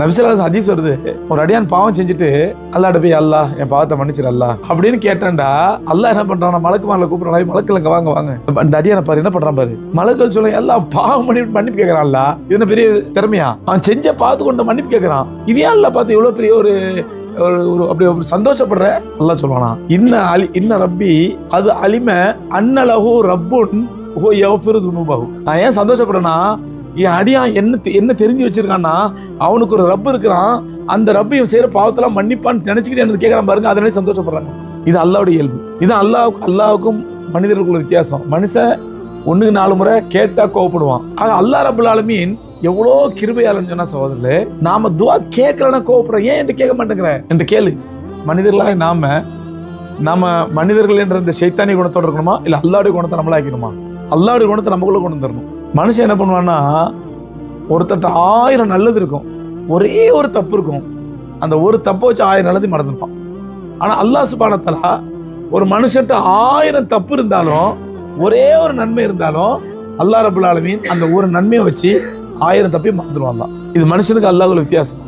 நபிசல்லாஸ் ஹதீஸ் வருது. ஒரு அடியான் பாவம் செஞ்சுட்டு அல்லாட்ட போய் அல்லா என் பாவத்தை மன்னிச்சிரு அல்லா அப்படின்னு கேட்டேன்டா. அல்லா என்ன பண்றான் மலக்கு மேல கூப்பிடுறான். மலக்கில் இங்க வாங்க வாங்க. அந்த அடியான பாரு என்ன பண்றான் பாரு. மலக்கள் சொல்ல எல்லாம் பாவம் பண்ணி மன்னிப்பு கேட்கறான் அல்ல இது பெரிய திறமையா? அவன் செஞ்ச பார்த்து கொண்டு மன்னிப்பு கேட்கறான் இது ஏன் அல்ல பார்த்து இவ்வளவு பெரிய ஒரு ஒரு ஒரு அப்படி ஒரு சந்தோஷப்படுற? நல்லா சொல்லுவானா இன்ன அலி இன்ன ரப்பி அது அலிம அன்னலஹு ரப்புன் ஹோ யஃபிரு துனுபஹு. நான் ஏன் சந்தோஷப்படுறேன்னா என் அடியான் என்ன தெ- என்ன தெரிஞ்சு வச்சிருக்கான்னா அவனுக்கு ஒரு ரப்பு இருக்கிறான். அந்த ரப்பு இவன் செய்கிற பாவத்தெல்லாம் மன்னிப்பான்னு நினச்சிக்கிட்டு எனக்கு கேட்குறான் பாருங்க அதனால சந்தோஷப்படுறாங்க. இது அல்லாவுடைய இயல்பு. இது அல்லாவுக்கு அல்லாவுக்கும் மனிதர்களுக்குள்ள வித்தியாசம். மனுஷன் ஒன்றுக்கு நாலு முறை கேட்டால் கோவப்படுவான். ஆக அல்லாஹ் ரபுல் ஆலமீன் எவ்வளோ கிருபையாளன்னு சொன்னால் சகோதரர்களே நாம துவா கேட்கலன்னா கோவப்படுறோம். ஏன் என்று கேட்க மாட்டேங்கிற? என்று கேளு. மனிதர்களாக நாம நாம மனிதர்கள் என்ற இந்த சைத்தானிய குணத்தோட இருக்கணுமா? இல்லை அல்லாவுடைய குணத்தை நம்மளாக்கணுமா அல்லாவுடைய குணத்தை நமக்குள்ள கொண்டு வந்துடணும் மனுஷன் என்ன பண்ணுவான்னா ஒருத்தட்ட ஆயிரம் நல்லது இருக்கும். ஒரே ஒரு தப்பு இருக்கும். அந்த ஒரு தப்பை வச்சு ஆயிரம் நல்லது மறந்துருப்பான். ஆனால் அல்லாஹ் சுபானத்தலா ஒரு மனுஷன்ட்ட ஆயிரம் தப்பு இருந்தாலும் ஒரே ஒரு நன்மை இருந்தாலும் அல்லா ரபுல் ஆலமீன் அந்த ஒரு நன்மையை வச்சு ஆயிரம் தப்பையும் மறந்துடுவான் தான் இது மனுஷனுக்கு அல்லாஹ் வித்தியாசம்.